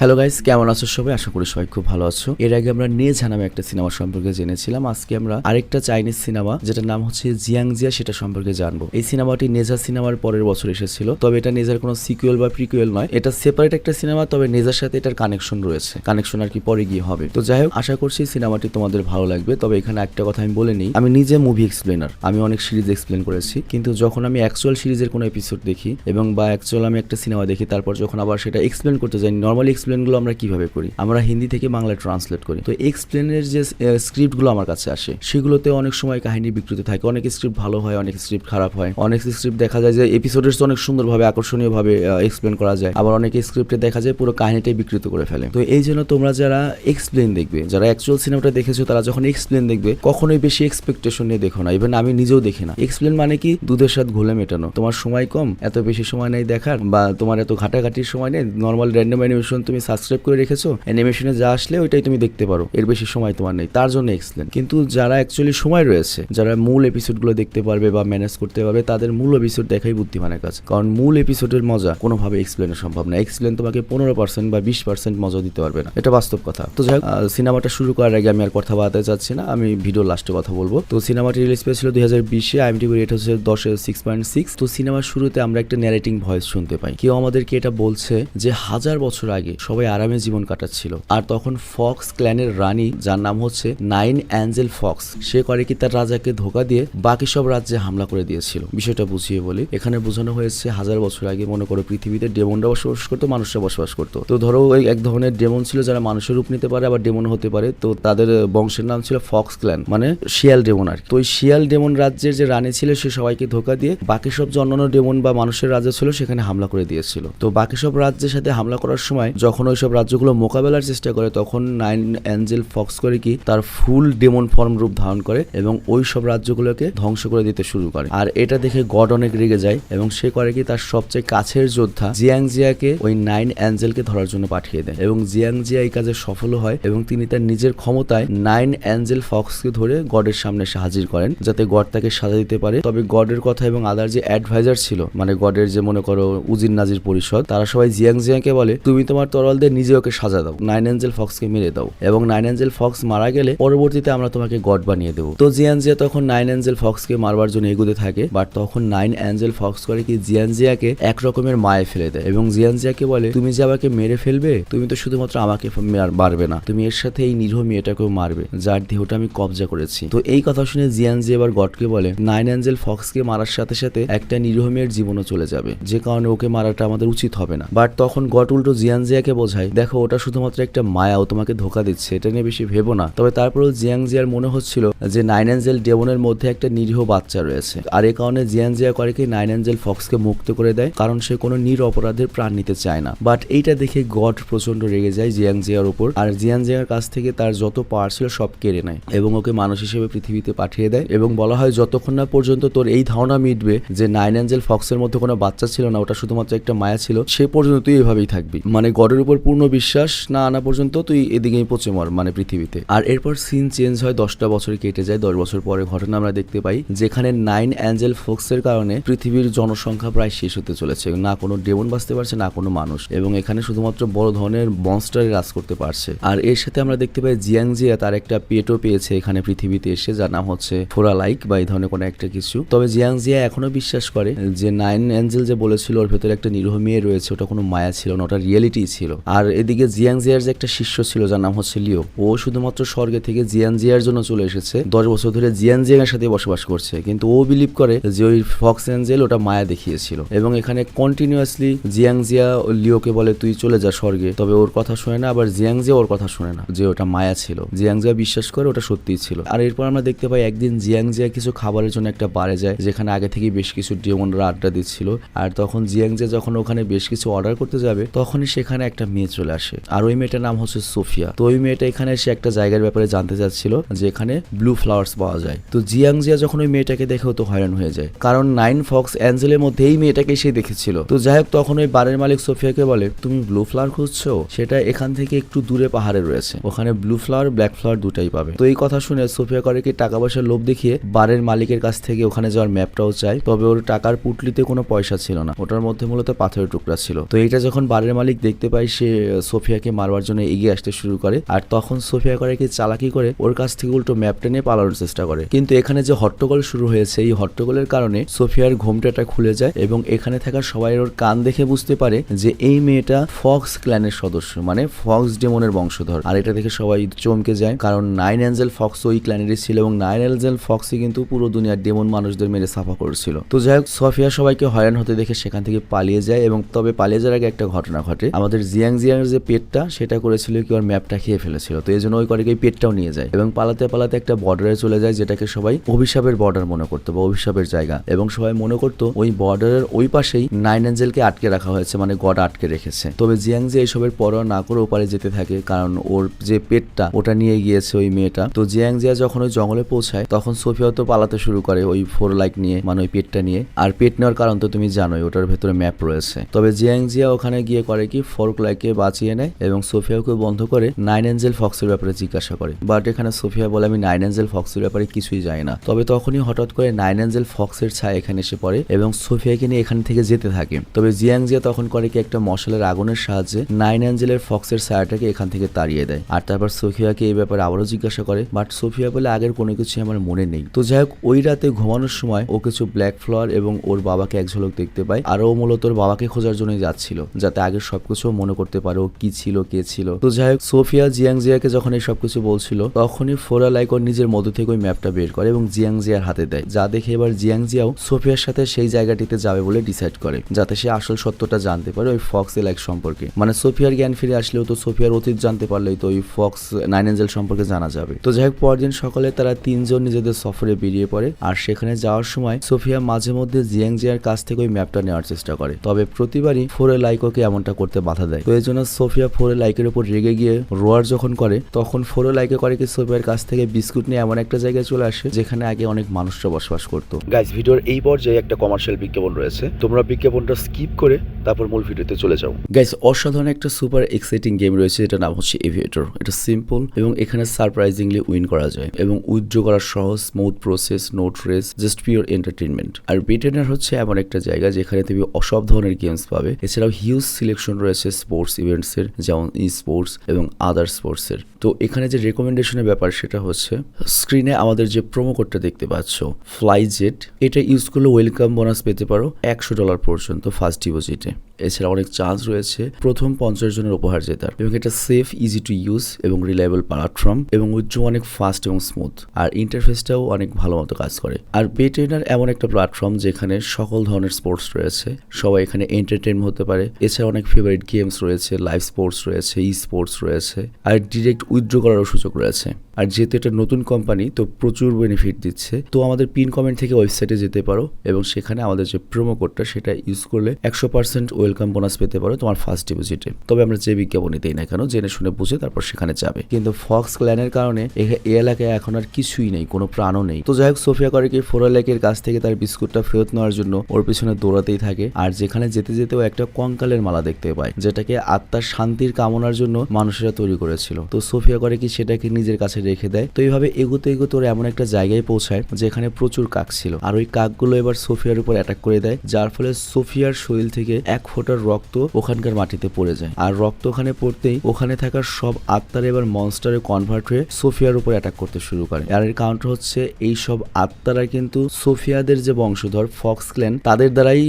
Hello guys কেমন আছো সবাই? আশা করি সবাই খুব ভালো আছো। এর আগে আমরা নেজ নামে একটা সিনেমা সম্পর্কে জেনেছিলাম। আজকে আমরা আরেকটা চাইনিজ সিনেমা, যেটার নাম হচ্ছে জিয়াং জিয়া, সেটা সম্পর্কে জানব। এই সিনেমাটি নেজা সিনেমার পরের বছর এসেছিল। তবে এটা নেজার কোনো সিকুয়েল বা প্রিকুয়েল নয়। এটা সেপারেট একটা সিনেমা, তবে নেজার সাথে এটার কানেকশন রয়েছে। কানেকশন আর কি পরে গিয়ে হবে। তো যাই হোক, আশা করছি সিনেমাটি তোমাদের ভালো লাগবে। তবে এখানে একটা কথা আমি বলে নিই। আমি নিজে মুভি এক্সপ্লেনার আমি অনেক সিরিজ এক্সপ্লেন করেছি। কিন্তু যখন আমি অ্যাকচুয়াল সিরিজের কোনো এপিসোড দেখি এবং বা অ্যাকচুয়াল আমি একটা সিনেমা দেখি, তারপর যখন আবার সেটা এক্সপ্লেন করতে যাই নর্মালি এক্সপ্লেনগুলো আমরা কীভাবে করি? আমরা হিন্দি থেকে বাংলায় ট্রান্সলেট করি। তো এক্সপ্লেনের যে স্ক্রিপ্টগুলো আমার কাছে আসে, সেগুলোতে অনেক সময় কাহিনী বিকৃত থাকে। অনেক স্ক্রিপ্ট ভালো হয়, অনেক স্ক্রিপ্ট খারাপ হয়। অনেক স্ক্রিপ্ট দেখা যায় যে এপিসোডের অনেক সুন্দরভাবে, আকর্ষণীয়ভাবে এক্সপ্লেন করা যায়। আবার অনেক স্ক্রিপ্টে দেখা যায় পুরো কাহিনীটাই বিকৃত করে ফেলে। তো এই জন্য তোমরা যারা এক্সপ্লেন দেখবে, যারা অ্যাকচুয়াল সিনেমাটা দেখেছ, তারা যখন এক্সপ্লেন দেখবে, কখনোই বেশি এক্সপেকটেশন নিয়ে দেখো না। ইভেন আমি নিজেও দেখি না। এক্সপ্লেন মানে কি? দুধের সাথে ঘোলে মেটানো। তোমার সময় কম, এত বেশি সময় নেই দেখার, বা তোমার এত ঘাটাঘাটির সময় নেই। নর্মাল র্যান্ডম অ্যানিমেশন তুমি সাবস্ক্রাইব করে রেখেছো অ্যানিমেশনে যা আসলে ওইটাই তুমি দেখতে পারো। এর বেশি সময় তোমার নেই। তার জন্য এক্সপ্লেন কিন্তু যারা অ্যাকচুয়ালি সময় রয়েছে, যারা মূল এপিসোডগুলো দেখতে পারবে বা ম্যানেজ করতে পারবে, তাদের মূল এপিসোড দেখাই বুদ্ধিমানের কাছে কারণ মূল এপিসোডের মজা কোনোভাবে এক্সপ্লেনে সম্ভব না। এক্সপ্লেন তোমাকে পনেরো পার্সেন্ট বা বিশ পার্সেন্ট মজা দিতে পারবে না। এটা বাস্তব কথা। তো যাই সিনেমাটা শুরু করার আগে আমি আর কথা বাড়াতে চাচ্ছি না। আমি ভিডিও লাস্টে কথা বলব। তো সিনেমাটি রিলিজ পেয়েছিল দুই হাজার বিশে। আইএমটিভি রেট হচ্ছে দশে সিক্স পয়েন্ট সিক্স তো সিনেমার শুরুতে আমরা একটা ন্যারেটিং ভয়েস শুনতে পাই। কেউ আমাদেরকে এটা বলছে যে হাজার বছর আগে সবাই আরামে জীবন কাটাচ্ছিল। আর তখন ফক্স ক্ল্যানের রানী, যার নাম হচ্ছে নাইন অ্যাঞ্জেল ফক্স, সে করে কি তার রাজাকে ধোকা দিয়ে বাকি সব রাজ্যে হামলা করে দিয়েছিল। বিষয়টা বুঝিয়ে বলি। এখানে বোঝানো হয়েছে, হাজার বছর আগে মনে করো পৃথিবীতে ডেমনরা বসবাস করতো, মানুষরা বসবাস করতো। তো ধরো ওই এক ধরনের ডেমন ছিল যারা মানুষের রূপ নিতে পারে, আবার ডেমন হতে পারে। তো তাদের বংশের নাম ছিল ফক্স ক্ল্যান মানে শিয়াল ডেমন আর তো ওই শিয়াল ডেমন রাজ্যের যে রানী ছিল, সে সবাইকে ধোকা দিয়ে বাকি সব যে অন্যান্য ডেমন বা মানুষের রাজ্য ছিল, সেখানে হামলা করে দিয়েছিল। তো বাকি সব রাজ্যের সাথে হামলা করার সময় যখন ওই সব রাজ্যগুলো মোকাবেলার চেষ্টা করে, তখন নাইন অ্যাঞ্জেল ফক্স করে কি, তার ফুল ডেমন ফর্ম রূপ ধারণ করে এবং ওই সব রাজ্যগুলোকে ধ্বংস করে দিতে শুরু করে। আর এটা দেখে গড অনেক রেগে যায় এবং সে করে কি, তার সবচেয়ে কাছের যোদ্ধা জিয়াং জিয়াকে ওই নাইন অ্যাঞ্জেলকে ধরার জন্য পাঠিয়ে দেয় এবং জিয়াং জিয়া এই কাজে সফল হয় এবং তিনি তার নিজের ক্ষমতায় নাইন অ্যাঞ্জেল ফক্সকে ধরে গডের সামনে হাজির করেন যাতে গড তাকে সাজা দিতে পারে। তবে গডের কথা এবং আদার যে অ্যাডভাইজার ছিল মানে গডের যে মনে করো উজির নাজির পরিষদ, তারা সবাই জিয়াং জিয়াকে বলে, তুমি তোমার তরল দিয়ে নিজে ওকে সাজা দাও। নাইন অ্যাঞ্জেল ফক্সকে মেরে দাও। এবং নাইন অ্যাঞ্জেল ফক্স মারা গেলে পরবর্তীতে আমরা তোমাকে গড বানিয়ে দেবো। তো জিয়ান জিয়া তখন নাইন অ্যাঞ্জেল ফক্সকে মারবার জন্য এগুতে থাকে বাট তখন নাইন অ্যাঞ্জেল ফক্স করে কি জিয়ান জিয়াকে এক রকমের মায়ে ফেলে দেয় এবং জিয়ান জিয়াকে বলে, তুমি যে আমাকে মেরে ফেলবে, তুমি তো শুধুমাত্র আমাকে মারবে না। তুমি এর সাথে এই নিরীহ মেয়েটাকেও মারবে, যার দেহটা আমি কবজা করেছি। তো এই কথা শুনে জিয়ান জি এবার গডকে বলে, নাইন অ্যাঞ্জেল ফক্সকে মারার সাথে সাথে একটা নিরীহ মেয়ের জীবনও চলে যাবে। যে কারণে ওকে মারাটা আমাদের উচিত হবে না। বাট তখন গড উল্টো জিয়ান জিয়াকে বোঝায়, দেখো, ওটা শুধুমাত্র একটা মায়া, ও তোমাকে ধোকা দিচ্ছে, এটা নিয়ে বেশি ভেবো না। তবে তারপরেও জিয়াং জিয়ার মনে হচ্ছিল যে নাইন অ্যাঞ্জেল ডেমনের মধ্যে একটা নিরীহ বাচ্চা রয়েছে। আর এ কারণে জিয়ান জিয়া করে কি নাইন অ্যাঞ্জেল ফক্সকে মুক্ত করে দেয়, কারণ সে কোনো নির অপরাধের প্রাণ নিতে চায় না। বাট এইটা দেখে গড প্রচণ্ড রেগে যায় জিয়াং জিয়ার উপর, আর জিয়াং জিয়ার কাছ থেকে তার যত পাওয়ার ছিল সব কেড়ে নেয় এবং ওকে মানুষ হিসেবে পৃথিবীতে পাঠিয়ে দেয় এবং বলা হয়, যতক্ষণ না পর্যন্ত তোর এই ধারণা মিটবে যে নাইন অ্যাঞ্জেল ফক্সের মধ্যে কোনো বাচ্চা ছিল না, ওটা শুধুমাত্র একটা মায়া ছিল, সে পর্যন্ত তুই এভাবেই থাকবি। মানে গডের উপর পূর্ণ বিশ্বাস না আনা পর্যন্ত তুই এদিকেই পচে মর মানে পৃথিবীতে। আর এরপর সিন চেঞ্জ হয়, দশটা বছর কেটে যায়, দশ বছর পরে ঘটনা আমরা দেখতে পাই, যেখানে নাইন অ্যাঞ্জেল ফোক্সের কারণে পৃথিবীর জনসংখ্যা প্রায় শেষ হতে চলেছে। না কোনো ডেমন বাঁচতে পারছে, না কোনো মানুষ। এবং এখানে শুধুমাত্র বড় ধরনের মনস্টারে রাজ করতে পারছে। আর এর সাথে আমরা দেখতে পাই জিয়াং জিয়া তার একটা পেটও পেয়েছে এখানে পৃথিবীতে এসে, যার নাম হচ্ছে ফোরা লাইক বা এই ধরনের কোনো একটা কিছু। তবে জিয়াং জিয়া এখনও বিশ্বাস করে যে নাইন অ্যাঞ্জেল যে বলেছিল, ওর ভেতরে একটা নিরীহ মেয়ে রয়েছে, ওটা কোনো মায়া ছিল না, ওটা রিয়েলিটি ছিল। আর এদিকে জিয়াং জিয়ার যে একটা শিষ্য ছিল, যার নাম হচ্ছে লিও, ও শুধুমাত্র স্বর্গে থেকে জিয়ান জিয়ার জন্য চলে এসেছে। দশ বছর ধরে জিয়ান জিয়াং এর সাথে বসবাস করছে। কিন্তু ও বিলিভ করে যে ওই ফক্স অ্যাঞ্জেল ওটা মায়া দেখিয়েছিল। এবং এখানে কন্টিনিউয়াসলি জিয়াং জিয়া লিওকে বলে, তুই চলে যা স্বর্গে। তবে ওর কথা শুনে না, আবার জিয়াং জিয়া ওর কথা শুনে না যে ওটা মায়া ছিল। জিয়াং জিয়া বিশ্বাস করে ওটা সত্যিই ছিল। আর এরপর আমরা দেখতে পাই একদিন জিয়াং জিয়া কিছু খাবারের জন্য একটা বারে যায়, যেখানে আগে থেকে বেশ কিছু ডেমনরা আড্ডা দিচ্ছিল। আর তখন জিয়াং জিয়া যখন ওখানে বেশ কিছু অর্ডার করতে যাবে, তখনই সেখানে একটা মেয়ে চলে আসে। আর ওই মেয়েটার নাম হচ্ছে সোফিয়া। তো ওই মেয়েটা এখানে এসে একটা জায়গার ব্যাপারে জানতে চাচ্ছিল যে এখানে ব্লু ফ্লাওয়ার্স পাওয়া যায়। তো জিয়াং জিয়া যখন ওই মেয়েটাকে দেখে তো হয়রান হয়ে যায়। কারণ নাইন ফক্স অ্যাঞ্জেলের মধ্যে এই মেয়েটাকে সে দেখেছিল। তো যাই হোক, তখন ওই বারের মালিক সোফিয়াকে বলে, তুমি ব্লু ফ্লাওয়ার খুঁজছো? সেটা এখান থেকে একটু দূরে পাহাড়ে রয়েছে। ওখানে ব্লু ফ্লাওয়ার ব্ল্যাক ফ্লাওয়ার দুটাই পাবে। তো এই কথা শুনে সোফিয়া করে কি টাকা পয়সার লোভ দেখিয়ে বারের মালিকের কাছ থেকে ওখানে যাওয়ার ম্যাপটাও চাই তবে ওর টাকার পুটলিতে কোনো পয়সা ছিল না। ওটার মধ্যে মূলত পাথরের টুকরা ছিল। তো এইটা যখন বারের মালিক দেখতে পায় তাই সে সোফিয়াকে মারবার জন্য এগিয়ে আসতে শুরু করে। আর তখন সোফিয়া করে কি চালাকি করে, ওর কাছ থেকে উল্টো ম্যাপটা নিয়ে পালানোর চেষ্টা করে। কিন্তু এখানে যে হট্টগোল শুরু হয়েছে, এই হট্টগোলের কারণে সোফিয়ার ঘোমটাটা খুলে যায় এবং এখানে থাকা সবাই ওর কান দেখে বুঝতে পারে যে এই মেয়েটা ফক্স ক্ল্যানের সদস্য মানে ফক্স ডেমনের বংশধর। আর এটা দেখে সবাই চমকে যায়, কারণ নাইন অ্যাঞ্জেল ফক্স ওই ক্ল্যানেরই ছিল এবং নাইন অ্যাঞ্জেল ফক্সই কিন্তু পুরো দুনিয়ার ডেমন মানুষদের মেরে সাফা করেছিল। তো যাই হোক, সোফিয়া সবাইকে হয়রান হতে দেখে সেখান থেকে পালিয়ে যায় এবং তবে পালিয়ে যাওয়ার আগে একটা ঘটনা ঘটে। আমাদের জিয়াং জিয়াং যে পেটটা, সেটা করেছিল কি ওর ম্যাপটা খেয়ে ফেলেছিল। তো এই জন্য ওই ওই পেটটাও নিয়ে যায়। এবং পালাতে পালাতে একটা বর্ডারে চলে যায়, যেটাকে সবাই অভিশাপের বর্ডার মনে করতো বা অভিশাপের জায়গা। এবং সবাই মনে করতো ওই বর্ডারের ওই পাশেই নাইন অ্যাঞ্জেলকে আটকে রাখা হয়েছে মানে গড আটকে রেখেছে। তবে জিয়াং যে এইসবের পরোয়া না করে ওপারে যেতে থাকে, কারণ ওর যে পেটটা, ওটা নিয়ে গিয়েছে ওই মেয়েটা। তো জিয়াং জিয়া যখন ওই জঙ্গলে পৌঁছায়, তখন সোফিয়া তো পালাতে শুরু করে ওই ফোর লাইক নিয়ে মানে ওই পেটটা নিয়ে। আর পেট নেওয়ার কারণ তো তুমি জানোই, ওটার ভেতরে ম্যাপ রয়েছে। তবে জিয়াং জিয়া ওখানে গিয়ে করে কি ফোর্ক লাইককে বাঁচিয়ে নেয় এবং সোফিয়াকে বন্ধ করে নাইন এঞ্জেল ফক্সের ব্যাপারে জিজ্ঞাসা করে। বাট এখানে সোফিয়া বলে, আমি নাইন এঞ্জেল ফক্সের ব্যাপারে কিছুই জানি না। তবে তখনই হঠাৎ করে নাইন এঞ্জেল ফক্সের ছায়া এখানে এসে পড়ে এবং সোফিয়াকে নিয়ে এখান থেকে যেতে থাকে। তবে জিয়াং জিয়া তখন করে কি একটা মশলার আগুনের সাহায্যে নাইন অ্যাঞ্জেলের ফক্সের ছায়াটাকে এখান থেকে তাড়িয়ে দেয়। আর তারপর সোফিয়াকে এই ব্যাপারে আবারও জিজ্ঞাসা করে, বাট সোফিয়া বলে আগের কোনো কিছু আমার মনে নেই। তো যাই হোক, ওই রাতে ঘুমানোর সময় ও কিছু ব্ল্যাক ফ্লাওয়ার এবং ওর বাবাকে এক ঝলক দেখতে পায়। আর ও মূলত ওর বাবাকে খোঁজার জন্যই যাচ্ছিল, যাতে আগের সবকিছু মনে করতে পারো, কি ছিল, কে ছিল। তো যাই হোক, সোফিয়া জিয়াং জিয়াকে যখন এই সবকিছু বলছিল, তখনই ফোরা লাইক ওর নিজের মধ্য থেকে ওই ম্যাপটা বের করে এবং জিয়াং জিয়ার হাতে দেয়, যা দেখে এবার জিয়াং জিয়াও সোফিয়ার সাথে সেই জায়গাটিতে যাবে বলে ডিসাইড করে, যাতে সে আসল সত্যটা জানতে পারে ওই ফক্স এলাইক সম্পর্কে। মানে সোফিয়ার জ্ঞান ফিরে আসলেও তো সোফিয়ার অতীত জানতে পারলেই তো ওই ফক্স নাইন এঞ্জেল সম্পর্কে জানা যাবে। তো যাই হোক, পরদিন সকালে তারা তিনজন নিজেদের সফরে বেরিয়ে পড়ে, আর সেখানে যাওয়ার সময় সোফিয়া মাঝে মধ্যে জিয়াং জিয়ার কাছ থেকে ওই ম্যাপটা নেওয়ার চেষ্টা করে। তবে প্রতিবারই ফোরে লাইকোকে এমনটা করতে বাধা দেয়। তো এই জন্য সোফিয়া ফোরে লাইকের উপর রেগে গিয়ে রোয়ার যখন করে তখন ফোরে লাইকে করে কি সোফিয়ার কাছ থেকে বিস্কুট নিয়ে এমন একটা জায়গায় চলে আসে যেখানে আগে অনেক মানুষরা বসবাস করতো। গাইজ ভিডিওর এই পর্যায়ে একটা কমার্শিয়াল বিজ্ঞাপন রয়েছে। তোমরা বিজ্ঞাপনটা স্কিপ করে তারপর মূল ভিডিওতে চলে যাও। গাইজ অসাধারণ একটা সুপার এক্সাইটিং গেম রয়েছে যেটা নাম হচ্ছে এভিয়েটর এটা সিম্পল এবং এখানে সারপ্রাইজিংলি উইন করা যায় এবং উইথড্র করা সহজ স্মুথ প্রসেস নোট রেস জাস্ট পিওর এন্টারটেনমেন্ট আর বিটেনার হচ্ছে এমন একটা জায়গা যেখানে তুমি অসব ধরনের গেমস পাবে। এছাড়াও হিউজ সিলেকশন রয়েছে স্পোর্টস ইভেন্টস এর যেমন ই স্পোর্টস এবং আদার স্পোর্টস এর। তো এখানে যে রেকমেন্ডেশনের ব্যাপার সেটা হচ্ছে স্ক্রিনে আমাদের যে প্রোমো কোডটা দেখতে পাচ্ছ ফ্লাই জেট এটা ইউজ করলে ওয়েলকাম বোনাস পেতে পারো একশো ডলার পর্যন্ত ফার্স্ট ডিপোজিটে এছাড়া অনেক চান্স রয়েছে, প্রথম পঞ্চাশ জনের উপহার জেতার। এবং এটা সেফ ইজি টু ইউজ এবং রিলায়েবল প্ল্যাটফর্ম এবং উইথড্র অনেক ফাস্ট এবং স্মুথ আর ইন্টারফেসটাও অনেক ভালো মতো কাজ করে। আর পে ট্রেনার এমন একটা প্ল্যাটফর্ম যেখানে সকল ধরনের স্পোর্টস রয়েছে, সবাই এখানে এন্টারটেন হতে পারে। এছাড়া অনেক ফেভারিট গেমস রয়েছে লাইভ স্পোর্টস রয়েছে ই স্পোর্টস রয়েছে। আর ডিরেক্ট উইথড্র করারও সুযোগ রয়েছে। আর যেহেতু এটা নতুন কোম্পানি, তো প্রচুর বেনিফিট দিচ্ছে। তো আমাদের পিন কমেন্ট থেকে ওয়েবসাইটে যেতে পারো এবং সেখানে আমাদের যে প্রোমো কোডটা সেটা ইউজ করলে একশো পার্সেন্ট ওয়েলকাম বোনাস পেতে পারো তোমার ফার্স্ট ডিপোজিটে তবে আমরা যে বিজ্ঞাপনই দিই না কেন, জেনে শুনে বুঝে তারপর সেখানে যাবে। কিন্তু ফক্স ক্ল্যানের কারণে এ- এলাকায় এখন আর কিছুই নেই, কোনো প্রাণও নেই। তো যাই হোক, সোফিয়া করে কি ফোরালেকের কাছ থেকে তার বিস্কুটটা ফেরত নেওয়ার জন্য ওর পিছনে দৌড়াতেই থাকে। আর যেখানে যেতে যেতেও একটা কঙ্কালের মালা দেখতে পায়, যেটাকে আত্মার শান্তির কামনার জন্য মানুষেরা তৈরি করেছিল। তো সোফিয়া করে কি সেটাকে নিজের কাছে রেখে দেয়। তো এইভাবে এগোতে এগোতে ওরা এমন একটা জায়গায় পৌঁছায় যেখানে প্রচুর কাক ছিল। আর ওই কাকগুলো এবার সোফিয়ার উপর অ্যাটাক করে দেয়, যার ফলে সোফিয়ার শরীর থেকে এক ফোঁটার রক্ত ওখানকার মাটিতে পড়ে যায়। আর রক্ত ওখানে পড়তেই ওখানে থাকা সব আত্মার এবার মনস্টারে কনভার্ট হয়ে সোফিয়ার উপর অ্যাটাক করতে শুরু করে। আর এর কাউন্টার হচ্ছে এই সব আত্মারা কিন্তু সোফিয়াদের যে বংশধর ফক্স ক্ল্যান তাদের দ্বারাই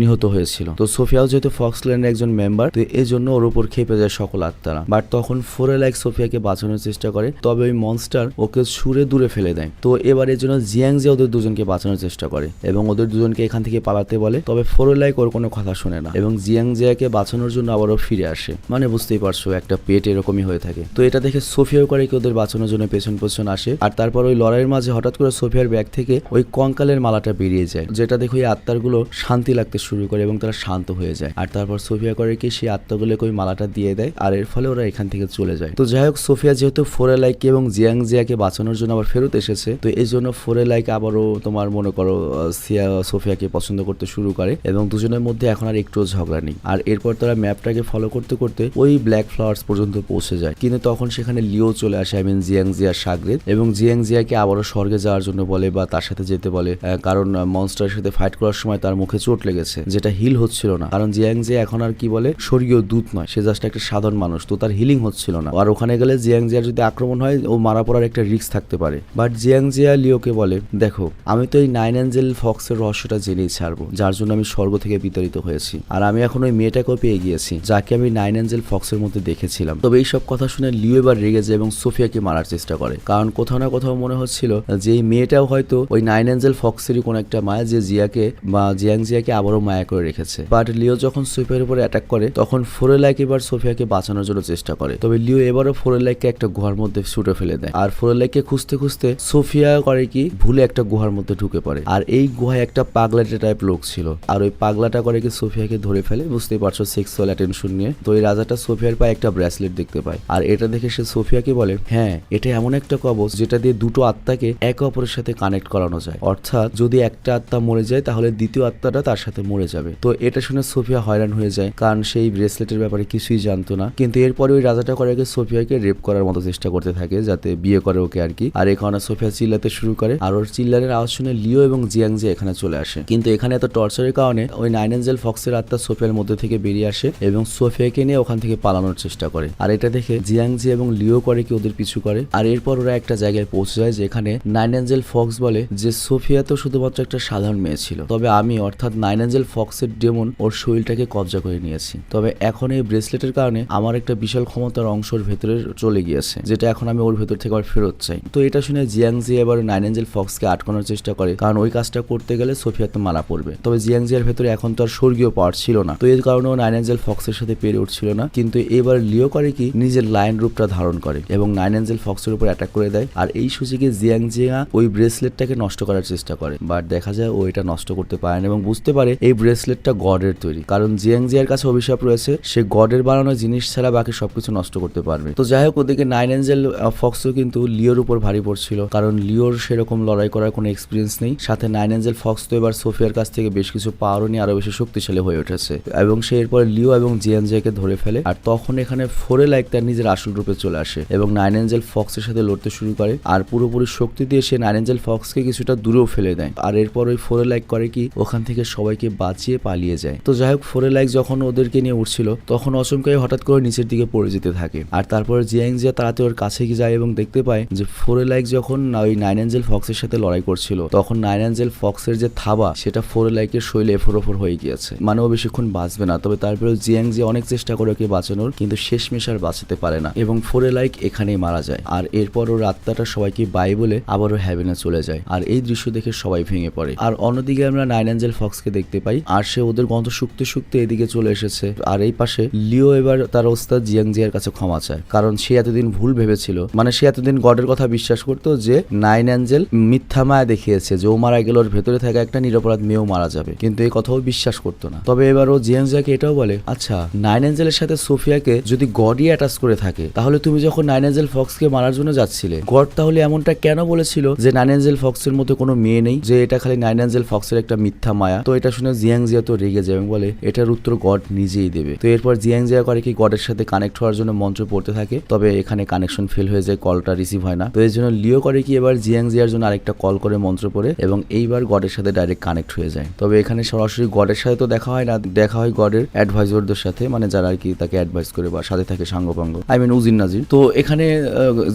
নিহত হয়েছিল। তো সোফিয়াও যেহেতু ফক্স ক্ল্যানের একজন মেম্বার তো এই জন্য ওর উপর খেপে যায় সকল আত্মারা। বাট তখন ফোরে লাইক সোফিয়াকে বাঁচানোর চেষ্টা করে, তবে ওই মনস্টার ওকে সুরে দূরে ফেলে দেয়। তো এবার এর জন্য জিয়াং যে ওদের দুজনকে বাঁচানোর চেষ্টা করে এবং ওদের দুজনকে এখান থেকে পালাতে বলে, তবে ফোরে লাইক ওর কোনো কথা শোনে না এবং জিয়াং জিয়াকে বাঁচানোর জন্য আবারও ফিরে আসে। মানে বুঝতেই পারছ, একটা পেট এরকমই হয়ে থাকে। তো এটা দেখে সোফিয়াও করে কি ওদের বাঁচানোর জন্য পেছন পেছন আসে, আর তারপর ওই লড়াইয়ের মাঝে হঠাৎ করে সোফিয়ার ব্যাগ থেকে ওই কঙ্কালের মালাটা বেরিয়ে যায়, যেটা দেখে ওই আত্মারগুলো শান্তি লাগতে শুরু করে এবং তারা শান্ত হয়ে যায়। আর তারপর সোফিয়া করে কি সেই আত্মাগুলোকে ওই মালাটা দিয়ে দেয়, আর এর ফলে ওরা এখান থেকে চলে যায়। তো যাই হোক, সোফিয়া যেহেতু ফোরে লাইকে এবং জিয়াং জিয়াকে বাঁচানোর জন্য আবার ফেরত এসেছে, তো এই জন্য ফোরে লাইক আবারও তোমার মনে করো সিয়া, সোফিয়াকে পছন্দ করতে শুরু করে এবং দুজনের মধ্যে এখন আর একটু ঝগড়া নেই। আর এরপর তারা ম্যাপটাকে ফলো করতে করতে ওই ব্ল্যাক ফ্লাওয়ার্স পর্যন্ত পৌঁছে যায়। কিন্তু তখন সেখানে লিও চলে আসে আই মিন জিয়াং জিয়ার সাগরেদ এবং জিয়াং জিয়াকে আবারও স্বর্গে যাওয়ার জন্য বলে বা তার সাথে যেতে বলে কারণ মনস্টারের সাথে ফাইট করার সময় তার মুখে চোট লেগেছে, যেটা হিল হচ্ছিল না। কারণ জিয়াং জিয়া এখন আর কি বলে, স্বর্গীয় দূত নয়, সে জাস্ট একটা সাধারণ মানুষ, তো তার হিলিং হচ্ছিল না। আর ওখানে গেলে জিয়াং জিয়ার যদি আক্রমণ হয়, ও মারা পড়ার একটা রিস্ক থাকতে পারে। বাট জিয়াং জিয়া লিওকে বলে, দেখো, আমি তো এই নাইন অ্যাঞ্জেল ফক্সের রহস্যটা জেনেই ছাড়বো, যার জন্য আমি স্বর্গ থেকে বিতাড়িত হয়েছি। আর আমি এখন ওই মেয়েটাকেও পেয়ে গিয়েছি, যাকে আমি নাইন অ্যাঞ্জেল ফক্সের মধ্যে দেখেছিলাম। তবে এইসব কথা শুনে লিও এবার রেগে যায় এবং সোফিয়াকে মারার চেষ্টা করে। কারণ কোথাও না কোথাও মনে হচ্ছিল যে এই মেয়েটাও হয়তো ওই নাইন অ্যাঞ্জেল ফক্সেরই কোনো একটা মায়া যে জিয়াকে বা জিয়াং জিয়াকে আবারও মায়া করে রেখেছে। বাট লিও যখন সোফিয়ার উপরে অ্যাটাক করে, তখন ফোরেলাইক এবার সোফিয়াকে বাঁচানোর জন্য চেষ্টা করে। তবে লিও এবারও ফোরেলাইককে একটা গুহার মধ্যে ছুটে ফেলে দেয়। আর ফোরেলাইককে খুঁজতে খুঁজতে সোফিয়া করে কি, ভুলে একটা গুহার মধ্যে ঢুকে পড়ে। আর এই গুহায় একটা পাগলাটে টাইপ লোক ছিল। আর ওই পাগলাটা করে কি সোফিয়াকে ধরে ফেলে, বুঝতেই পারছ সেক্সুয়াল অ্যাটেনশন নিয়ে। তো এই রাজাটা সোফিয়ার পায়ে একটা ব্রেসলেট দেখতে পায়। আর এটা দেখে সে সোফিয়াকে বলে হ্যাঁ এটা এমন একটা কবচ যেটা দিয়ে দুটো আত্মাকে একে অপরের সাথে কানেক্ট করানো যায়। অর্থাৎ যদি একটা আত্মা মরে যায়, তাহলে দ্বিতীয় আত্মাটা তার সাথে মরে যাবে। তো এটা শুনে সোফিয়া হয়রান হয়ে যায়, কারণ সেই ব্রেসলেটের ব্যাপারে কিছুই জানতো না। কিন্তু এরপরে ওই রাজাটা করে কি সোফিয়াকে রেপ করার মতো চেষ্টা করতে থাকে, যাতে বিয়ে করে ওকে আর কি। আর এখানে সোফিয়া চিল্লাতে শুরু করে। আর ওর চিল্লারের আওয়াজ শুনে লিও এবং জিয়াং জি এখানে চলে আসে। কিন্তু এখানে এত টর্চারের কারণে ওই নাইন এঞ্জেল ফক্সের আত্মা সোফিয়ার মধ্যে থেকে বেরিয়ে আসে এবং সোফিয়াকে নিয়ে ওখান থেকে পালানোর চেষ্টা করে। আর এটা দেখে জিয়াং জি এবং লিও করে কি ওদের পিছু করে। আর এরপর ওরা একটা জায়গায় পৌঁছে যায় যেখানে নাইন এঞ্জেল ফক্স বলে যে সোফিয়া তো শুধুমাত্র একটা সাধারণ মেয়ে ছিল। তবে আমি অর্থাৎ নাইন এঞ্জেল ফক্সের ডেমন ওর শরীরটাকে কবজা করে নিয়েছি। তবে এখন এই ব্রেসলেটের কারণে আমার একটা বিশাল ক্ষমতার অংশের ভেতরে চলে গিয়েছে, যেটা এখন আমি ওর ভেতর থেকে আবার ফেরত চাই। তো এটা শুনে জিয়াং জি এবার নাইন এঞ্জেল ফক্সকে আটকানোর চেষ্টা করে, কারণ ওই কাজটা করতে গেলে সোফিয়া তো মারা পড়বে। তবে জিয়াং জিয়ার ভেতরে এখন তো আর স্বর্গীয় পাওয়ার ছিল না, তো এর কারণে ও নাইন এঞ্জেল ফক্সের সাথে পেরে উঠছিল না। কিন্তু এবার লিও করে কি, নিজের লাইন রূপটা ধারণ করে এবং নাইন এঞ্জেল ফক্সের উপর অ্যাটাক করে দেয়। আর এই সুযোগে জিয়াং জিয়া ওই ব্রেসলেটটাকে নষ্ট করার চেষ্টা করে বাট দেখা যায় ও এটা নষ্ট করতে পারে না এবং বুঝতে পারে এই ব্রেসলেটটা গডের তৈরি, কারণ জিয়াং জিয়ার কাছে অভিশাপ রয়েছে, সে গডের বানানো জিনিস ছাড়া বাকি সবকিছু নষ্ট করতে পারবে। তো যাই হোক, ওদিকে নাইন এঞ্জেল ফক্সও কিন্তু লিওর উপর ভারী পড়ছিল। কারণ লিওর সেরকম লড়াই করার কোনো এক্সপিরিয়েন্স নেই। সাথে নাইন এঞ্জেল ফক্স তো এবার সোফিয়ার কাছ থেকে বেশ কিছু পাওয়ারও নিয়ে আরও বেশি শক্তিশালী হয়ে উঠেছে। এবং সে এরপর লিও এবং জিয়ান জিয়াকে ধরে ফেলে। আর তখন এখানে ফোরে লাইক তার নিজের আসল রূপে চলে আসে। এবং নাইন এঞ্জেল ফক্সের সাথে লড়তে শুরু করে। আর পুরোপুরি শক্তি দিয়ে সে নাইন এঞ্জেল ফক্সকে কিছুটা দূরেও ফেলে দেয়। আর এরপর ওই ফোরে লাইক করে কি, ওখান থেকে সবাইকে বাঁচিয়ে পালিয়ে যায়। তো যাই হোক ফোরে লাইক যখন ওদেরকে নিয়ে উঠছিল, তখন অচমকাই হঠাৎ করে নিচের দিকে পড়ে যেতে থাকে। আর তারপরে জিয়াং জিয়া তাড়াতাড়ি ওর কাছে গিয়ে যায় এবং দেখতে পায় যে ফোরে লাইক যখন ওই নাইন এঞ্জেল ফক্সের সাথে লড়াই করছিল, তখন নাইন এঞ্জেল ফক্সের যে থাবা, সেটা ফোরে লাইকের শৈলে এফোর ওফর হয়ে গিয়েছে। মানে ও বেশিক্ষণ বাঁচবে না, তবে তারপরে জিয়াং জি অনেক চেষ্টা করে ওকে বাঁচানোর, কিন্তু শেষমেশ আর বাঁচাতে পারে না এবং ফোরে লাইক এখানেই মারা যায়। আর এরপর ওর আত্মাটা সবাইকে বাই বলে আবারও হ্যাভেনে চলে যায়। আর এই দৃশ্য দেখে সবাই ভেঙে পড়ে। আর অন্যদিকে আমরা নাইন এঞ্জেল ফক্সকে দেখতে পাই, আর সে ওদের গন্ধ শুকতে শুকতে এদিকে চলে এসেছে। আর এই পাশে লিও এবার তার ওস্তাদ জিয়াং জিয়ার কাছে ক্ষমা চায়। কারণ সে এতদিন ভুল ভেবেছিল। মানে সে এতদিন গডের কথা বিশ্বাস করতো যে, নাইন অ্যাঞ্জেল মিথ্যা মায়া দেখিয়েছে যে ও মারা গেল, ওর ভেতরে থাকা একটা নিরপরাধ মেয়েও মারা যাবে। কিন্তু এই কথাও বিশ্বাস করতো না। তবে এবার ও জিয়াংজিয়াকে এটাও বলে আচ্ছা নাইন অ্যাঞ্জেলের সাথে সোফিয়াকে যদি গডই অ্যাটাচ করে থাকে, তাহলে তুমি যখন নাইন অ্যাঞ্জেল ফক্সকে মারার জন্য যাচ্ছিলে, গড তাহলে এমনটা কেন বলেছিল যে নাইন অ্যাঞ্জেল ফক্সের মধ্যে কোনো মেয়ে নেই, যে এটা খালি নাইন অ্যাঞ্জেল ফক্সের একটা মিথ্যা মায়া? তো এটা শুনে জিয়াংজিয়া তো রেগে যাবে বলে, এটার উত্তর গড নিজেই দেবে। তো এরপর জিয়াংজিয়া করে কি গডের সাথে কানেক্ট হওয়ার জন্য মঞ্চ পড়তে থাকে? তবে এখানে কানেকশন ফেল হয়ে যায় কলটা রিসিভ হয় না। তো এই জন্য লিও করে কি, এবার জিয়াং জিয়ার জন্য আরেকটা কল করে মন্ত্র পড়ে, এবং এইবার গডের সাথে ডাইরেক্ট কানেক্ট হয়ে যায়। তবে এখানে সরাসরি গডের সাথে তো দেখা হয় না, দেখা হয় গডের অ্যাডভাইজারদের সাথে মানে যারা আর কি তাকে অ্যাডভাইস করে বা সাথে থাকে সাঙ্গপাঙ্গ। আই মিন উজিন নাজির তো এখানে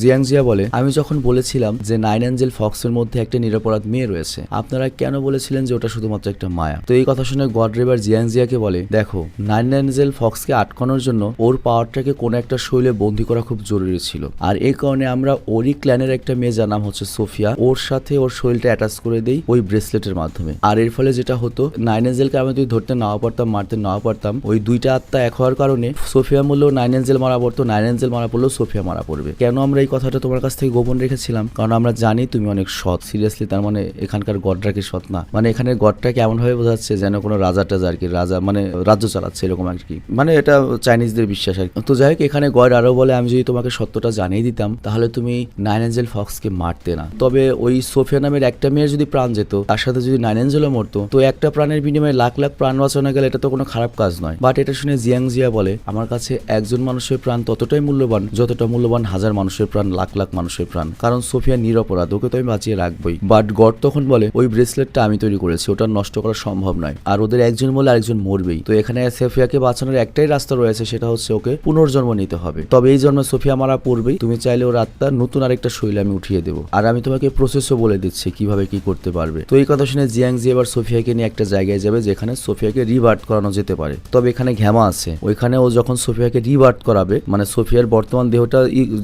জিয়াং জিয়া বলে, আমি যখন বলেছিলাম যে নাইন অ্যাঞ্জেল ফক্সের মধ্যে একটা নিরপরাধ মেয়ে রয়েছে, আপনারা কেন বলেছিলেন যে ওটা শুধুমাত্র একটা মায়া? তো এই কথা শুনে গড রেবার জিয়াং জিয়াকে বলে, দেখো নাইন অ্যাঞ্জেল ফক্সকে আটকানোর জন্য ওর পাওয়ারটাকে কোনো একটা শৈলে বন্দি করা খুব জরুরি ছিল। আর এই কারণে আমরা ওরই ক্ল্যানের একটা মেয়ে যার নাম হচ্ছে সোফিয়া, ওর সাথে ওর শরীরটা অ্যাটাচ করে দেই ওই ব্রেসলেটের মাধ্যমে। আর এর ফলে যেটা হতো নাইন এঞ্জেলকে আমি যদি ধরতে নাও পারতাম, মারতে নাও পারতাম, ওই দুইটা আত্মা এক হওয়ার কারণে সোফিয়া মূল্য নাইন এঞ্জেল মারা পড়তো নাইন এঞ্জেল মারা পড়লেও সোফিয়া মারা পড়বে। কেন আমরা এই কথাটা তোমার কাছ থেকে গোপন রেখেছিলাম? কারণ আমরা জানি তুমি অনেক সৎ সিরিয়াসলি তার মানে এখানকার গডরা কি সৎ না। মানে এখানে গডটাকে এমন ভাবে বোঝাচ্ছে যেন কোনো রাজা টাজা আর কি, রাজা মানে রাজ্য চালাচ্ছে, এরকম আর কি। মানে এটা চাইনিজদের বিশ্বাস আর কি। তো যাই হোক, এখানে গড আরও বলে আমি যদি তোমাকে সত্যটা জানিয়ে দিতাম, তাহলে তুমি নাইন এঞ্জেল ফক্সকে মারতে না। তবে ওই সোফিয়া নামের একটা মেয়ের যদি প্রাণ যেত, তার সাথে যদি নাইন এঞ্জেলও মরতো, তো একটা প্রাণের বিনিময়ে লাখ লাখ প্রাণ বাঁচানো গেলে এটা তো কোনো খারাপ কাজ নয়। বাট এটা শুনে জিয়াং জিয়া বলে, আমার কাছে একজন মানুষের প্রাণ ততটাই মূল্যবান, যতটা মূল্যবান হাজার মানুষের প্রাণ, লাখ লাখ মানুষের প্রাণ। কারণ সোফিয়া নিরপরাধ ওকে তো আমি বাঁচিয়ে রাখবই। বাট গড তখন বলে, ওই ব্রেসলেটটা আমি তৈরি করেছি, ওটা নষ্ট করা সম্ভব নয়। আর ওদের একজন বলে আরেকজন মরবেই। তো এখানে সোফিয়াকে বাঁচানোর একটাই রাস্তা রয়েছে, সেটা হচ্ছে ওকে পুনর্জন্ম নিতে হবে। তবে এই জন্মে সোফিয়া মারা পড়বেই তুমি চাইলে ওর আত্মার নতুন আরেকটা শৈলী আমি উঠিয়ে দেবো। আর আমি তোমাকে প্রসেসও বলে দিচ্ছি কীভাবে কি করতে পারবে। তো এই কথা শুনে জিয়াং জি এবার সোফিয়াকে নিয়ে একটা জায়গায় যাবে যেখানে সোফিয়াকে রিভার্ট করানো যেতে পারে। তবে এখানে ঘ্যামা আছে। ওইখানে ও যখন সোফিয়াকে রিভার্ট করাবে মানে সোফিয়ার বর্তমান দেহটা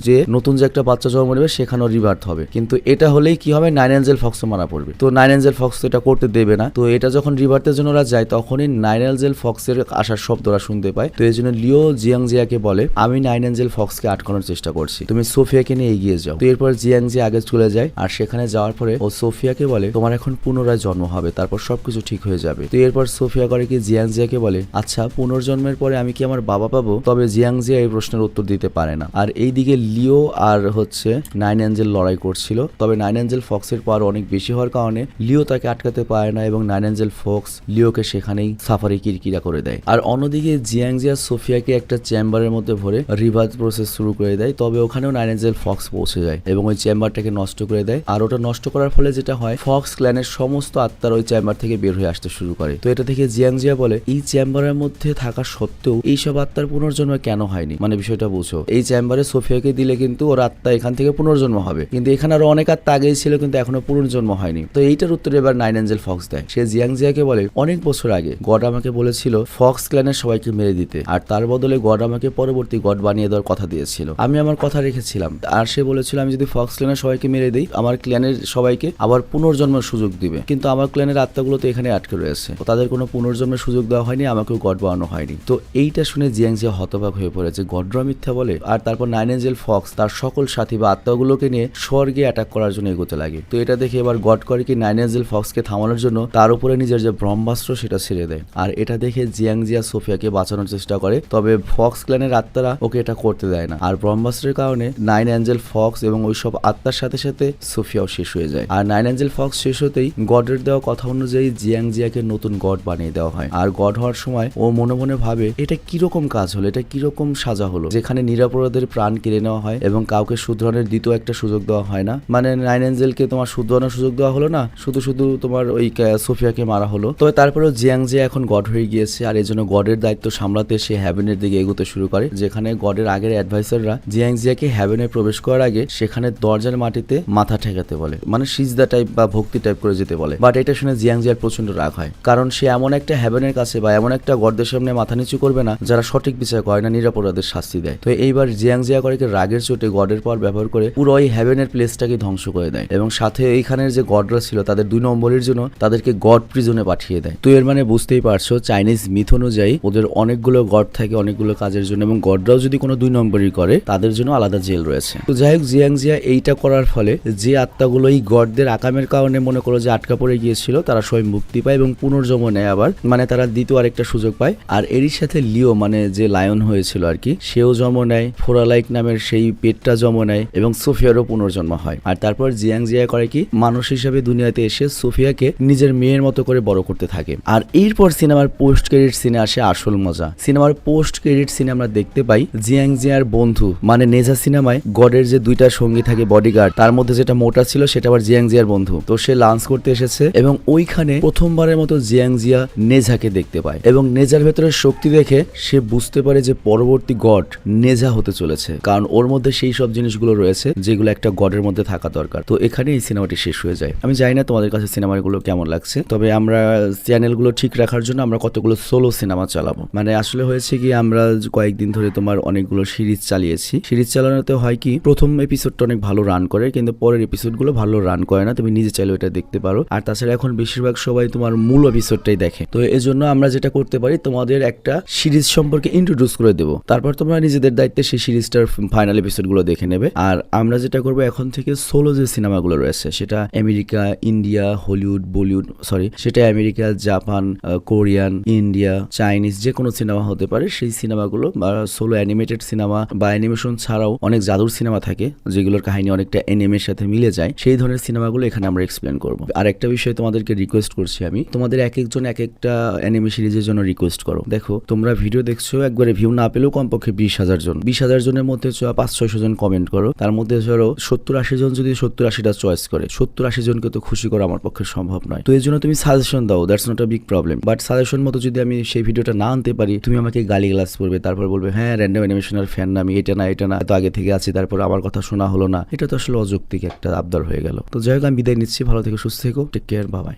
যে নতুন যে একটা বাচ্চা জন্ম নেবে, সেখানেও রিভার্ট হবে। কিন্তু এটা হলেই কি হবে? নাইন এঞ্জেল ফক্সও মারা পড়বে। তো নাইন এঞ্জেল ফক্স এটা করতে দেবে না। তো এটা যখন রিভার্টের জন্য ওরা যায়, তখনই নাইন এঞ্জেল ফক্সের আসার শব্দ ওরা শুনতে পায়। তো এই জন্য লিও জিয়াং জিয়াকে বলে, আমি নাইন এঞ্জেল ফক্সকে আটকানোর চেষ্টা করছি। তুমি সোফিয়াকে নিয়ে এগিয়ে যাও। তো এরপর জিয়াং জি আগে চলে যায়, আর সেখানে যাওয়ার পরে ও সোফিয়াকে বলে, তোমার এখন পুনরায় জন্ম হবে, তারপর সবকিছু ঠিক হয়ে যাবে। তো এরপর সোফিয়া করে কি জিয়াং জিয়াকে বলে আচ্ছা পুনর্জন্মের পরে আমি কি আমার বাবা পাবো? তবে জিয়াং জিয়া এই প্রশ্নের উত্তর দিতে পারে না। আর এইদিকে লিও আর হচ্ছে নাইন এঞ্জেল লড়াই করছিল। তবে নাইন এঞ্জেল ফক্সের পাওয়ার অনেক বেশি হওয়ার কারণে লিও তাকে আটকাতে পারে না এবং নাইন এঞ্জেল ফক্স লিওকে সেখানেই সাফারি কিরকিরা করে দেয়। আর অন্যদিকে জিয়াং জিয়া সোফিয়াকে একটা চেম্বারের মধ্যে ভরে রিভার্স প্রসেস শুরু করে দেয়। তবে ওখানেও নাইন এঞ্জেল ফক্স পৌঁছে যায় এবং ওই চেম্বারটাকে নষ্ট করে দেয়। আর ওটা নষ্ট করার ফলে যেটা হয় ফক্স ক্ল্যানের সমস্ত আত্মার ওই চেম্বার থেকে বের হয়ে আসতে শুরু করে। তো এটা থেকে জিয়াং জিয়া বলে, এই চেম্বারের মধ্যে থাকা সত্ত্বেও এইসব আত্মার পুনর্জন্ম কেন হয়নি? মানে বিষয়টা বুঝো। এই চেম্বারে সোফিয়াকে দিলে কিন্তু ওর আত্মা এখান থেকে পুনর্জন্ম হবে। কিন্তু এখানে আরও অনেক আত্মা আগেই ছিল, কিন্তু এখনও পুনর্জন্ম হয়নি। তো এইটার উত্তরে এবার নাইন এঞ্জেল ফক্স দেয়। সে জিয়াং জিয়াকে বলে, অনেক বছর আগে গড আমাকে বলেছিল ফক্স ক্ল্যানের সবাইকে মেরে দিতে। আর তার বদলে গড আমাকে পরবর্তী গড বানিয়ে দেওয়ার কথা দিয়েছিল। আমি আমার কথা রেখেছিলাম। আর সে বলেছিল, আমি যদি ফক্স ক্ল্যানের সবাইকে মেরে দিই, আমার ক্ল্যানের সবাইকে আবার পুনর্জন্মের সুযোগ দিবে। কিন্তু আমার ক্ল্যানের আত্মাগুলো তো এখানে আটকে রয়েছে। তাদের কোনো পুনর্জন্মের সুযোগ দেওয়া হয়নি, আমাকেও গড বানানো হয়নি। তো এইটা শুনে জিয়াং জিয়া হতবাক হয়ে পড়েছে। গডরা মিথ্যা বলে, আর তারপর নাইন এঞ্জেল ফক্স তার সকল সাথী বা আত্মাগুলোকে নিয়ে স্বর্গে অ্যাটাক করার জন্য এগোতে লাগে। তো এটা দেখে এবার গড করে কি নাইন এঞ্জেল ফক্সকে থামানোর জন্য তার উপরে নিজের যে ব্রহ্মাস্ত্র সেটা ছেড়ে দেয়। আর এটা দেখে জিয়াং জিয়া সোফিয়াকে বাঁচানোর চেষ্টা করে। তবে ফক্স ক্ল্যানের আত্মারা ওকে এটা করতে দেয় না। আর ব্রহ্মাস্ত্রের কারণে নাইন অ্যাঞ্জেল ফক্স এবং ওইসব আত্মার সাথে সাথে সোফিয়াও শেষ হয়ে যায়। আর নাইন অ্যাঞ্জেল ফক্স শেষ হতেই গডের দেওয়া কথা অনুযায়ী জিয়াং জিয়াকে নতুন গড বানিয়ে দেওয়া হয়। আর গড হওয়ার সময় ও মনে মনে ভাবে, এটা কীরকম কাজ হলো? এটা কীরকম সাজা হলো? যেখানে নিরাপরাধের প্রাণ কেড়ে নেওয়া হয় এবং কাউকে শুধরানোর দ্বিতীয় একটা সুযোগ দেওয়া হয় না। মানে নাইন অ্যাঞ্জেলকে তোমার শুধরানোর সুযোগ দেওয়া হলো না? শুধু শুধু তোমার ওই সোফিয়াকে মারা হলো। তবে তারপরেও জিয়াং জিয়া এখন গড হয়ে গিয়েছে। আর এই জন্য গডের দায়িত্ব সামলাতে সে হ্যাভেনের দিকে এগোতে শুরু করে, যেখানে গডের আগের অ্যাডভাইসাররা জিয়াং জিয়াকে হ্যাভেনে প্রবেশ করার আগে সেখানে দরজার মাটিতে মাথা ঠেকাতে বলে। মানে সিজদা টাইপ বা ভক্তি টাইপ করে যেতে বলে। বাট এটা শুনে জিয়াং জিয়ার প্রচণ্ড রাগ হয়। কারণ সে এমন একটা হ্যাভেনের কাছে বা এমন একটা গডদের সামনে মাথা নিচু করবে না, যারা সঠিক বিচার করে না, নিরাপরাধের শাস্তি দেয়। তো এইবার জিয়াং জিয়া করে রাগের চোটে গডের পর ব্যবহার করে পুরো ওই হ্যাভেনের প্লেসটাকে ধ্বংস করে দেয়। এবং সাথে এইখানের যে গডরা ছিল, তাদের দুই নম্বরের জন্য তাদেরকে গড প্রিজনে পাঠিয়ে দেয়। তো এর মানে বুঝতেই পারছ চাইনিজ মিথ অনুযায়ী ওদের অনেকগুলো গড থাকে অনেকগুলো কাজের জন্য এবং গডরাও যদি কোনো দুই নম্বরই করে, তাদের জন্য আলাদা জেল রয়েছে। তো যাই হোক, জিয়াং জিয়া এইটা করার ফলে যে আত্মাগুলো এই গডদের আকামের কারণে মনে করো যে আটকা পড়ে গিয়েছিল, তারা সবাই মুক্তি পায় এবং পুনর্জন্ম নেয় আবার মানে তারা দ্বিতীয় আরেকটা সুযোগ পায়। আর এরই সাথে লিও মানে যে লায়ন হয়েছিল আর কি, সেও জন্ম নেয়, ফোরালাইক নামের সেই পেটটা জন্ম নেয় এবং সোফিয়ারও পুনর্জন্ম হয়। আর তারপর জিয়াং জিয়া করে কি, মানুষ হিসাবে দুনিয়াতে এসে সোফিয়াকে নিজের মেয়ের মতো করে বড় করতে থাকে। আর এরপর সিনেমার পোস্ট ক্রেডিট সিনে আসে আসল মজা। সিনেমার পোস্ট ক্রেডিট সিনে আমরা দেখতে পাই জিয়াং জিয়ার বন্ধু। মানে নেজা সিনেমায় গডের যে দুইটা সঙ্গী থাকে বডিগার্ড তার মধ্যে যেটা মোটা ছিল সেটা আবার জিয়াং জিয়ার বন্ধু। তো সে লাঞ্চ করতে এসেছে এবং ওইখানে প্রথমবারের মতো জিয়াং জিয়া নেজাকে দেখতে পায় এবং নেজার ভেতরে শক্তি দেখে সে বুঝতে পারে যে পরবর্তী গড নেজা হতে চলেছে। কারণ ওর মধ্যে সেই সব জিনিসগুলো রয়েছে যেগুলো একটা গডের মধ্যে থাকা দরকার। তো এখানে এই সিনেমাটি শেষ হয়ে যায়। আমি জানি না তোমাদের কাছে সিনেমাগুলো কেমন লাগছে, তবে আমরা চ্যানেলগুলো ঠিক রাখার জন্য আমরা কতগুলো সোলো সিনেমা চালাবো। মানে আসলে হয়েছে কি, আমরা কয়েকদিন ধরে তোমার অনেকগুলো সিরিজ চালিয়েছি। সিরিজ চালানোতে হয় কি, প্রথম এপিসোডটা অনেক ভালো রান করে, কিন্তু পরের এপিসোডগুলো ভালো রান করে না। তুমি নিজে চাইলে এটা দেখতে পারো। আর তাছাড়া এখন বেশিরভাগ সবাই তোমার মূল এপিসোডটাই দেখে। তো এই জন্য আমরা যেটা করতে পারি, তোমাদের একটা সিরিজ সম্পর্কে ইন্ট্রোডিউস করে দেবো। তারপর তোমরা নিজেদের দায়িত্বে সেই সিরিজটার ফাইনাল এপিসোডগুলো দেখে নেবে। আর আমরা যেটা করব, এখন থেকে সোলো যে সিনেমাগুলো রয়েছে, সেটা America, India, Hollywood Bollywood sorry সেটা America, Japan Korean, India, Chinese যে কোনো সিনেমা হতে পারে, সেই সিনেমাগুলো বা সোলো অ্যানিমেটেড সিনেমা বা অ্যানিমেশন ছাড়াও অনেক জাদুর সিনেমা থাকে, যেগুলোর কাহিনী অনেকটা এনিমের সাথে মিলে যায়, সেই ধরনের সিনেমাগুলো এখানে আমরা এক্সপ্লেন করব। আর একটা বিষয় তোমাদেরকে রিকোয়েস্ট করছি আমি, তোমাদের এক একজন এক একটা অ্যানিমে সিরিজের জন্য রিকোয়েস্ট করো। দেখো, তোমরা ভিডিও দেখছ, একবারে ভিউ না পেলেও কমপক্ষে বিশ হাজার জন। বিশ হাজার জনের মধ্যে পাঁচ ছয়শো জন কমেন্ট করো। তার মধ্যে ধরো, সত্তর আশি জন যদি সত্তর আশিটা চয়েস করে, সত্তর আশি জনকে তো খুশি করা আমার পক্ষে সম্ভব নয়। তো এই জন্য তুমি সাজেশন দাও that's not a big problem but suggestion মতো যদি আমি সেই ভিডিওটা না আনতে পারি, তুমি আমাকে গালি গ্লাস করবে, তারপর বলবে হ্যাঁ র্যান্ডম অ্যানিমেশনের ফ্যান না, আমি এটা না এটা না তো আগে থেকে আছি, তারপর আমার কথা শোনা হলো না। এটা তো আসলে অযৌক্তিক একটা আবদার হয়ে গেল। তো যাই হোক, আমি বিদায় নিচ্ছি। ভালো থেকে, সুস্থ থেকো। টেক কেয়ার বাবাই